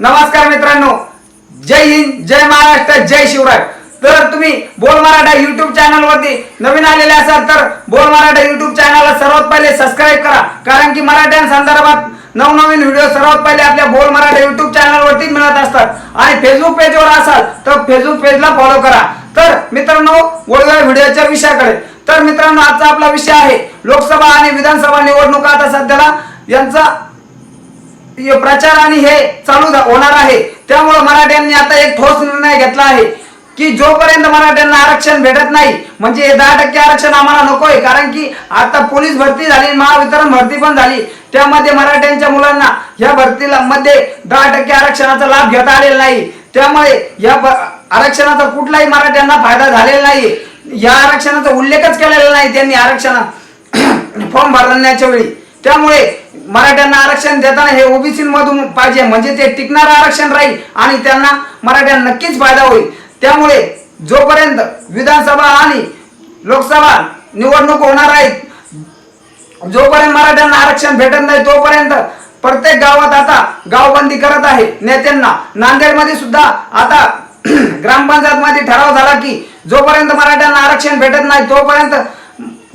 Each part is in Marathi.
नमस्कार मित्रांनो. जय हिंद जय महाराष्ट्र जय शिवराय. तर तुम्ही बोल मराठा युट्यूब चॅनल वरती नवीन आलेले असाल तर बोल मराठा युट्यूब चॅनलला सर्वात पहिले सबस्क्राईब करा. कारण की मराठ्यां संदर्भात नवनवीन व्हिडिओ सर्वात पहिले आपल्या बोल मराठा युट्यूब चॅनल वरती मिळत असतात. आणि फेसबुक पेजवर असाल तर फेसबुक पेजला फॉलो करा. तर मित्रांनो वळूया व्हिडिओच्या विषयाकडे. तर मित्रांनो आजचा आपला विषय आहे लोकसभा आणि विधानसभा निवडणुका. आता सध्याला यांचा प्रचार आणि हे चालू झा- होणार आहे. त्यामुळे मराठ्यांनी आता एक ठोस निर्णय घेतला आहे की जोपर्यंत मराठ्यांना आरक्षण भेटत नाही म्हणजे दहा टक्के आरक्षण आम्हाला नकोय कारण की आता पोलीस भरती झाली महावितरण भरती पण झाली. त्यामध्ये मराठ्यांच्या मुलांना या भरतीला मध्ये दहा टक्के आरक्षणाचा लाभ घेता आलेला नाही. त्यामुळे या आरक्षणाचा कुठलाही मराठ्यांना फायदा झालेला नाही. या आरक्षणाचा उल्लेखच केलेला नाही त्यांनी आरक्षण फॉर्म भरण्याच्या वेळी. त्यामुळे मराठ्यांना आरक्षण देताना हे ओबीसी मधून पाहिजे. म्हणजे ते टिकणारं आरक्षण राहील आणि त्यांना मराठ्यांना नक्कीच फायदा होईल. त्यामुळे जोपर्यंत विधानसभा आणि लोकसभा निवडणूक होणार आहेत जोपर्यंत मराठ्यांना आरक्षण भेटत नाही तोपर्यंत प्रत्येक गावात आता गावबंदी करत आहे नेत्यांना. नांदेडमध्ये सुद्धा आता ग्रामपंचायतमध्ये ठराव झाला की जोपर्यंत मराठ्यांना आरक्षण भेटत नाही तोपर्यंत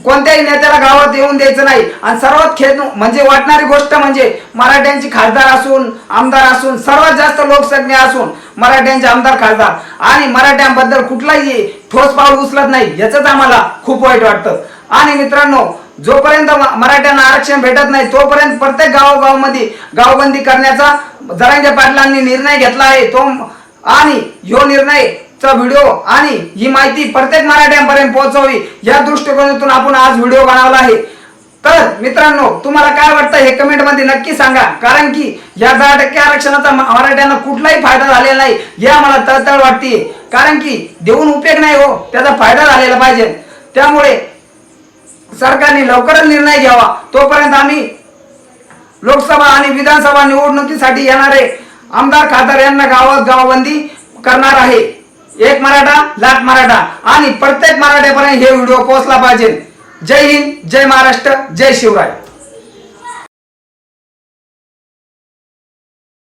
कोणत्याही नेत्याला गावात येऊन द्यायचं नाही. आणि सर्वात खेद म्हणजे वाटणारी गोष्ट म्हणजे मराठ्यांची खासदार असून आमदार असून सर्वात जास्त लोकसंख्या असून मराठ्यांचे आमदार खासदार. आणि मराठ्यांबद्दल कुठलाही ठोस पाऊल उचलत नाही. याच आम्हाला खूप वाईट वाटतं. आणि मित्रांनो जोपर्यंत मराठ्यांना आरक्षण भेटत नाही तोपर्यंत प्रत्येक गावोगावमध्ये गावबंदी करण्याचा जरांगे पाटलांनी निर्णय घेतला आहे. तो आणि ह्यो निर्णय चा व्हिडिओ आणि ही माहिती प्रत्येक मराठ्यांपर्यंत पोहोचवावी या दृष्टिकोनातून आपण आज व्हिडिओ बनवला आहे. तर मित्रांनो तुम्हाला काय वाटतं हे कमेंटमध्ये नक्की सांगा. कारण की या दहा टक्के आरक्षणाचा मराठ्यांना कुठलाही फायदा झालेला नाही हे आम्हाला तळतळ वाटते कारण की देऊन उपयोग नाही हो त्याचा फायदा झालेला पाहिजे. त्यामुळे सरकारने लवकरच निर्णय घ्यावा. तोपर्यंत आम्ही लोकसभा आणि विधानसभा निवडणुकीसाठी येणारे आमदार खासदार यांना गावात गावबंदी करणार आहे. एक मराठा लाख मराठा. आणि प्रत्येक मराठ्यापर्यंत हे व्हिडिओ पोहोचला पाहिजे. जय हिंद जय महाराष्ट्र जय शिवराय.